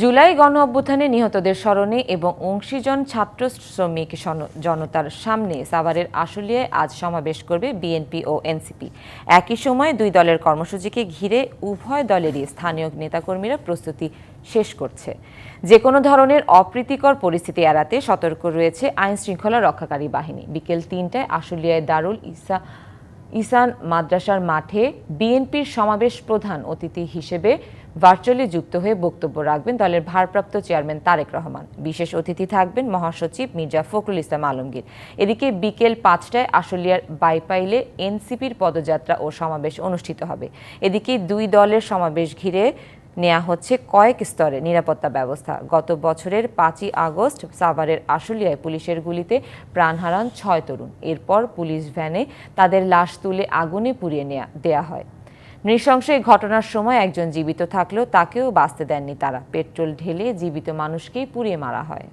জুলাই গণ অভ্যুত্থানে নিহতদের স্মরণে এবং অংশীজন ছাত্র শ্রমিক জনতার সামনে সাভারের আশুলিয়ায় আজ সমাবেশ করবে বিএনপি ও এনসিপি। একই সময় দুই দলের কর্মসূচিকে ঘিরে উভয় দলেরই স্থানীয় নেতাকর্মীরা প্রস্তুতি শেষ করছে। যে কোনো ধরনের অপ্রীতিকর পরিস্থিতি এড়াতে সতর্ক রয়েছে আইন শৃঙ্খলা রক্ষাকারী বাহিনী। বিকেল তিনটায় আশুলিয়ায় দারুল ইসা ইসান মাদ্রাসার মাঠে বিএনপির সমাবেশ প্রধান অতিথি হিসেবে ভার্চুয়ালি যুক্ত হয়ে বক্তব্য রাখবেন দলের ভারপ্রাপ্ত চেয়ারম্যান তারেক রহমান। বিশেষ অতিথি থাকবেন মহাসচিব মির্জা ফখরুল ইসলাম আলমগীর। এদিকে বিকেল পাঁচটায় আশুলিয়ার বাইপাইলে এনসিপির পদযাত্রা ও সমাবেশ অনুষ্ঠিত হবে। এদিকে দুই দলের সমাবেশ ঘিরে নেওয়া হচ্ছে কয়েক স্তরে নিরাপত্তা ব্যবস্থা। গত বছরের পাঁচই আগস্ট সাভারের আশুলিয়ায় পুলিশের গুলিতে প্রাণ হারান ছয় তরুণ। এরপর পুলিশ ভ্যানে তাদের লাশ তুলে আগুনে পুড়িয়ে নেয়া, দেয়া হয়। নৃশংস এই ঘটনার সময় একজন জীবিত থাকলেও তাকেও বাঁচতে দেননি তারা। পেট্রোল ঢেলে জীবিত মানুষকেই পুড়িয়ে মারা হয়।